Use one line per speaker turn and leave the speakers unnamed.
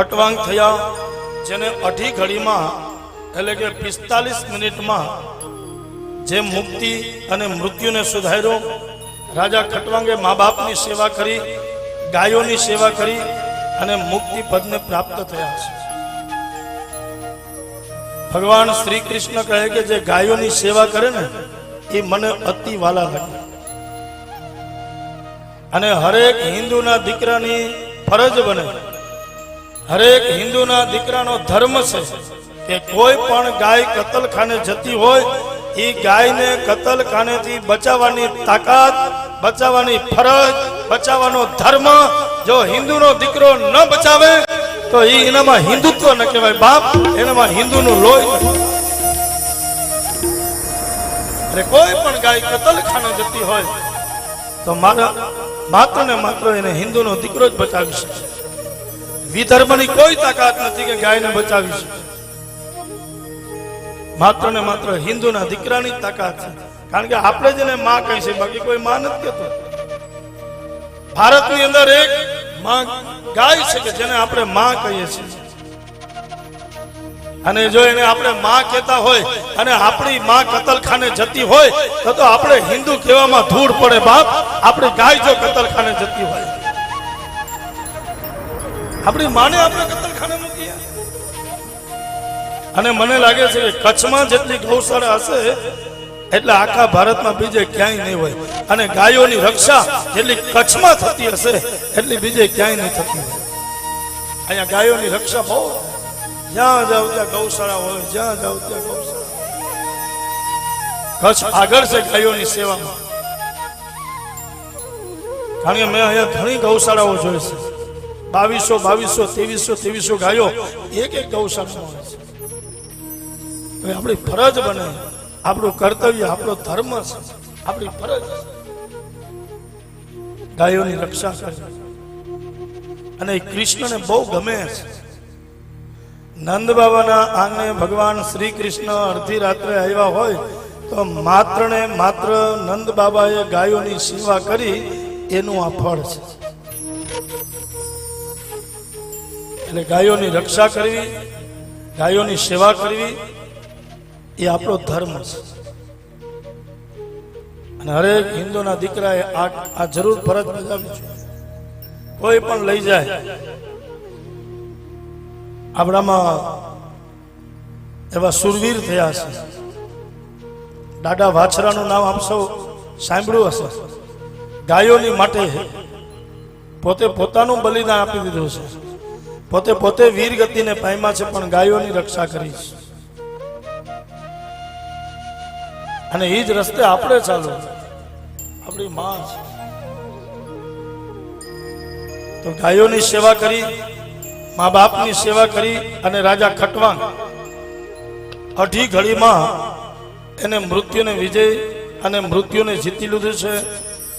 ખટવાંગ થયા, જેને અઢી ઘડીમાં, એટલે કે પિસ્તાલીસ મિનિટમાં, જે મુક્તિ અને મૃત્યુને સુધાર્યો, રાજા ખટવાંગે મા બાપની સેવા કરી, ગાયોની સેવા કરી અને મુક્તિ પદને પ્રાપ્ત થયા છે. ભગવાન શ્રી કૃષ્ણ કહે કે જે ગાયોની સેવા કરે ને, એ મને અતિ વાલા લાગે. અને હરેક હિન્દુના દીકરાની ફરજ બને. હરેક હિન્દુના દીકરાનો ધર્મ છે કે કોઈ પણ ગાય કતલખાને જતી હોય એ ગાયને કતલખાનેથી બચાવવાની તાકાત, બચાવવાની ફરજ, બચાવવાનો ધર્મ જો હિન્દુનો દીકરો ન બચાવે, તો એ એનામાં હિન્દુત્વ ન કહેવાય બાપ, એનામાં હિન્દુનું લોહી. અરે કોઈ પણ ગાય કતલખાને જતી હોય, તો મારા માત્ર ને માત્ર એને હિન્દુનો દીકરો જ બચાવી શકે વિધર્મની કોઈ તાકાત નથી કે ગાયને બચાવી શકે. માત્ર ને માત્ર હિન્દુના દીકરાની તાકાત છે. કારણ કે આપણે જેને માં કહી છે, બાકી કોઈ માં નથી કહેતો. ભારતની અંદર એક માં ગાય છે કે જેને આપણે માં કહીએ છીએ. અને જો એને આપણે માં કહેતા હોય અને આપણી માં કતલખાને જતી હોય, તો તો આપણે હિન્દુ કહેવામાં ધૂળ પડે બાપ. આપણી ગાય જો કતલખાને જતી હોય. આપણી માને આપણે કતલખાને મૂકીએ. અને મને લાગે છે કે કચ્છમાં જેટલી ગૌશાળા હશે, એટલે આખા ભારતમાં બીજે ક્યાંય નહીં હોય. અને ગાયોની રક્ષા જેટલી કચ્છમાં થતી હશે, એટલી બીજે ક્યાંય નહીં થતી હોય. અહીંયા ગાયોની રક્ષા બહુ જ્યાં જાવ ત્યાં ગૌશાળા હોય, જ્યાં જાવ ત્યાં ગૌશાળા કચ્છ આગળ છે ગાયોની સેવામાં. કારણ કે મેં અહીંયા ઘણી ગૌશાળાઓ જોઈ છે. બાવીસો બાવીસો, ત્રેવીસો ત્રેવીસો ગાયો. એક એક ગૌશાળામાં હોય. આપણી ફરજ બને, આપણું કર્તવ્ય, આપણો ધર્મ છે. આપણી ફરજ ગાયોની રક્ષા કરવી. અને કૃષ્ણને બહુ ગમે છે. નંદ બાબાના આંગણે ભગવાન શ્રી કૃષ્ણ અડધી રાત્રે આવ્યા હોય, તો માત્ર ને માત્ર નંદ બાબાએ ગાયોની સેવા કરી, એનું આ ફળ છે. એટલે ગાયોની રક્ષા કરવી, ગાયોની સેવા કરવી, એ આપણો ધર્મ છે. અને હરેક હિન્દુના દીકરાએ આ આ જરૂર ફરજ બજાવી છે. કોઈ પણ લઈ જાય, આપણામાં એવા સુરવીર થયા છે દાદા વાછરાનું નામ આપ સૌ સાંભળ્યું હશે. ગાયોની માટે પોતે પોતાનું બલિદાન આપી દીધું છે પોતે પોતે વીર ગતિને પામ્યા છે, પણ ગાયોની રક્ષા કરી છે. અને એ જ રસ્તે આપણે ચાલો. આપણી માં તો ગાયોની સેવા કરી, મા બાપની સેવા કરી અને રાજા ખટવાંગ અઢી ઘડીમાં એને મૃત્યુને વિજય અને મૃત્યુને જીતી લીધું છે.